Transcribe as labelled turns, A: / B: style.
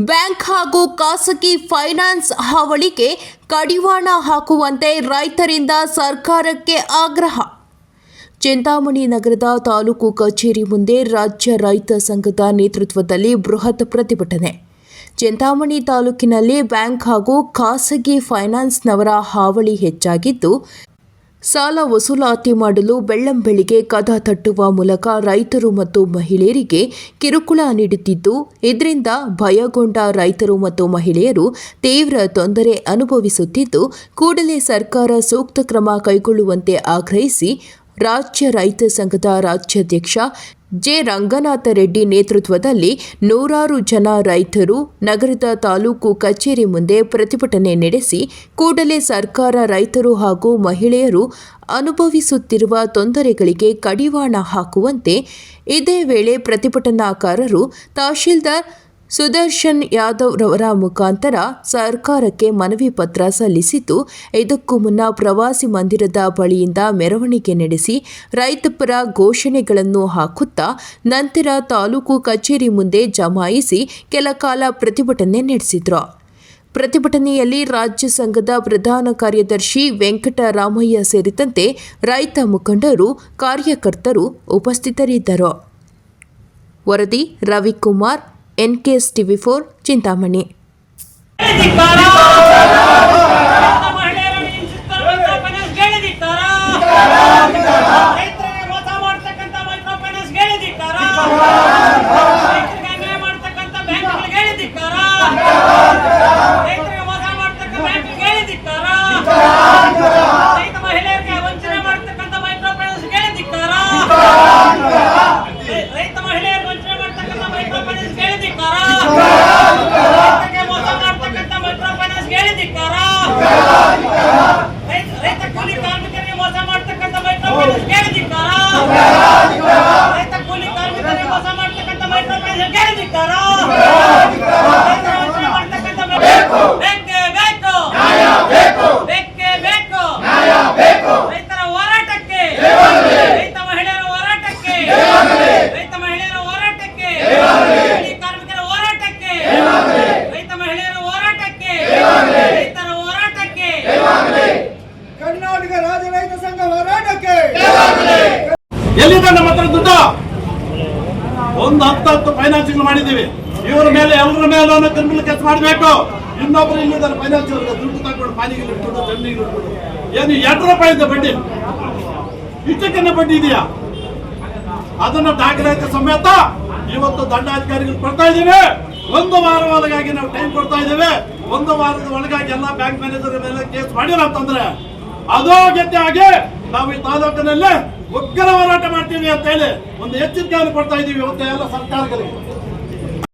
A: Bank ಹಾಗೂ ಖಾಸಗಿ finance ಹಾವಳಿಗೆ ಕಡಿವಾಣ ಹಾಕುವಂತೆ ರೈತರಿಂದ ಸರ್ಕಾರಕ್ಕೆ ಆಗ್ರಹ. ಚಿಂತಾಮಣಿ ನಗರದ ತಾಲೂಕು ಕಚೇರಿ ಮುಂದೆ ರಾಜ್ಯ ರೈತ ಸಂಘದ ನೇತೃತ್ವದಲ್ಲಿ ಬೃಹತ್ ಪ್ರತಿಭಟನೆ. ಚಿಂತಾಮಣಿ ತಾಲೂಕಿನಲ್ಲಿ ಬ್ಯಾಂಕ್ ಹಾಗೂ ಖಾಸಗಿ ಫೈನಾನ್ಸ್ನವರ ಹಾವಳಿ ಹೆಚ್ಚಾಗಿದ್ದು ಸಾಲ ವಸೂಲಾತಿ ಮಾಡಲು ಬೆಳ್ಳಂಬೆಳಿಗೆ ಕದ ತಟ್ಟುವ ಮೂಲಕ ರೈತರು ಮತ್ತು ಮಹಿಳೆಯರಿಗೆ ಕಿರುಕುಳ ನೀಡುತ್ತಿದ್ದು, ಇದರಿಂದ ಭಯಗೊಂಡ ರೈತರು ಮತ್ತು ಮಹಿಳೆಯರು ತೀವ್ರ ತೊಂದರೆ ಅನುಭವಿಸುತ್ತಿದ್ದು, ಕೂಡಲೇ ಸರ್ಕಾರ ಸೂಕ್ತ ಕ್ರಮ ಕೈಗೊಳ್ಳುವಂತೆ ಆಗ್ರಹಿಸಿ ರಾಜ್ಯ ರೈತ ಸಂಘದ ರಾಜ್ಯಾಧ್ಯಕ್ಷ ಜೆ. ರಂಗನಾಥ ರೆಡ್ಡಿ ನೇತೃತ್ವದಲ್ಲಿ ನೂರಾರು ಜನ ರೈತರು ನಗರದ ತಾಲೂಕು ಕಚೇರಿ ಮುಂದೆ ಪ್ರತಿಭಟನೆ ನಡೆಸಿ, ಕೂಡಲೇ ಸರ್ಕಾರ ರೈತರು ಹಾಗೂ ಮಹಿಳೆಯರು ಅನುಭವಿಸುತ್ತಿರುವ ತೊಂದರೆಗಳಿಗೆ ಕಡಿವಾಣ ಹಾಕುವಂತೆ ಇದೇ ವೇಳೆ ಪ್ರತಿಭಟನಾಕಾರರು ತಹಶೀಲ್ದಾರ್ ಸುದರ್ಶನ್ ಯಾದವ್ ರವರ ಮುಖಾಂತರ ಸರ್ಕಾರಕ್ಕೆ ಮನವಿ ಪತ್ರ ಸಲ್ಲಿಸಿತು ಇದಕ್ಕೂ ಮುನ್ನ ಪ್ರವಾಸಿ ಮಂದಿರದ ಬಳಿಯಿಂದ ಮೆರವಣಿಗೆ ನಡೆಸಿ ರೈತಪರ ಘೋಷಣೆಗಳನ್ನು ಹಾಕುತ್ತಾ, ನಂತರ ತಾಲೂಕು ಕಚೇರಿ ಮುಂದೆ ಜಮಾಯಿಸಿ ಕೆಲ ಕಾಲ ಪ್ರತಿಭಟನೆ ನಡೆಸಿದ್ರು. ಪ್ರತಿಭಟನೆಯಲ್ಲಿ ರಾಜ್ಯ ಸಂಘದ ಪ್ರಧಾನ ಕಾರ್ಯದರ್ಶಿ ವೆಂಕಟರಾಮಯ್ಯ ಸೇರಿದಂತೆ ರೈತ ಮುಖಂಡರು, ಕಾರ್ಯಕರ್ತರು ಉಪಸ್ಥಿತರಿದ್ದರು. ವರದಿ Ravikumar NKS TV four Chintamani!
B: ರೈತರಿಗೆ ಮೋಸ ಮಾಡ್ತಕ್ಕಂಥ ಬ್ಯಾಂಕ್ಗಳಿಗೆ ಧಿಕ್ಕಾರ! ರೈತ ಮಹಿಳೆಯರಿಗೆ ವಂಚನೆ ಮಾಡ್ತಕ್ಕಂಥ ಮೈಕ್ರೋ ಫೈನಾನ್ಸ್ಗೆ ಧಿಕ್ಕಾರ! ರೈತ ಮಹಿಳೆಯರಿಗೆ ವಂಚನೆ ಮಾಡ್ತಕ್ಕಂಥ ಮೈಕ್ರೋ ಫೈನಾನ್ಸ್ಗೆ ಧಿಕ್ಕಾರ! ರೈತರಿಗೆ ಮೋಸ ಮಾಡ್ತಕ್ಕಂಥ ಮೈಕ್ರೋ ಫೈನಾನ್ಸ್ಗೆ ಧಿಕ್ಕಾರ! ರೈತ ರೈತ ಕೂಲಿ ಕಾರ್ಮಿಕರಿಗೆ ಮೋಸ ಮಾಡ್ತಕ್ಕಂಥ ಮೈಕ್ರೋ ಫೈನಾನ್ಸ್ಗೆ ಧಿಕ್ಕಾರ! ರೈತ ಕೂಲಿ ಕಾರ್ಮಿಕರಿಗೆ ಮೋಸ ಮಾಡ್ತಕ್ಕಂಥ ಮೈಕ್ರೋ ಫೈನಾನ್ಸ್ಗೆ ಧಿಕ್ಕಾರ! ರೈತರ ವಂಚನೆ ಮಾಡ್ತಕ್ಕಂಥ ಮೈ- ಬೇಕೇ ಬೇಕು! ಬೇಕೇ ಬೇಕು! ರೈತರ ಹೋರಾಟಕ್ಕೆ ರೈತ ಮಹಿಳೆಯರ ಹೋರಾಟಕ್ಕೆ ರೈತ ಮಹಿಳೆಯರ ಹೋರಾಟಕ್ಕೆ ಕೂಲಿ ಕಾರ್ಮಿಕರ ಹೋರಾಟಕ್ಕೆ ರೈತ ಮಹಿಳೆಯರ ಹೋರಾಟಕ್ಕೆ ರೈತರ ಹೋರಾಟಕ್ಕೆ
C: ಕರ್ನಾಟಕ ರಾಜ್ಯ ರೈತ ಸಂಘ ಹೋರಾಟಕ್ಕೆ
D: ಎಲ್ಲಿದೆ ನಮ್ಮ ಹತ್ರ ದುಡ್ಡು? ಒಂದು ಹತ್ತು ಹತ್ತು ಫೈನಾನ್ಸಿಂಗ್ ಮಾಡಿದ್ದೀವಿ. ಇವ್ರ ಮೇಲೆ ಎಲ್ಲರ ಮೇಲೆ ಕ್ರಿಮಿನಲ್ ಕೇಸ್ ಮಾಡಬೇಕು. ಇನ್ನೊಬ್ರು ಇಲ್ಲಿದ್ದಾರೆ ಫೈನಾನ್ಸ್ ದುಡ್ಡು ತಗೊಂಡು ಪಾನಿಗೆ ಇಟ್ಕೊಂಡು, ಜಮೀನಿಗೆ ಏನು ಎರಡು ರೂಪಾಯಿ ಇದೆ ಬಡ್ಡಿ. ಇಷ್ಟಕ್ಕೆ ಬಡ್ಡಿ ಇದೆಯಾ? ಅದನ್ನ ದಾಖಲಾತಿ ಸಮೇತ ಇವತ್ತು ದಂಡಾಧಿಕಾರಿಗಳು ಕೊಡ್ತಾ ಇದ್ದೀವಿ. ಒಂದು ವಾರ ಒಳಗಾಗಿ ನಾವು ಟೈಮ್ ಕೊಡ್ತಾ ಇದ್ದೇವೆ. ಒಂದು ವಾರದ ಒಳಗಾಗಿ ಎಲ್ಲ ಬ್ಯಾಂಕ್ ಮ್ಯಾನೇಜರ್ ಮೇಲೆ ಕೇಸ್ ಮಾಡಿಲ್ಲ ಅಂತಂದ್ರೆ, ಅದೋ ಗೆದ್ದೆ ಆಗಿ ನಾವು ಈ ತಾಲೂಕಿನಲ್ಲೇ ಉಗ್ರ ಹೋರಾಟ ಮಾಡ್ತೀವಿ ಅಂತ ಹೇಳಿ ಒಂದು ಎಚ್ಚರಿಕೆಯನ್ನು ಕೊಡ್ತಾ ಇದ್ದೀವಿ ಇವತ್ತು ಎಲ್ಲ ಸರ್ಕಾರಗಳಿಗೆ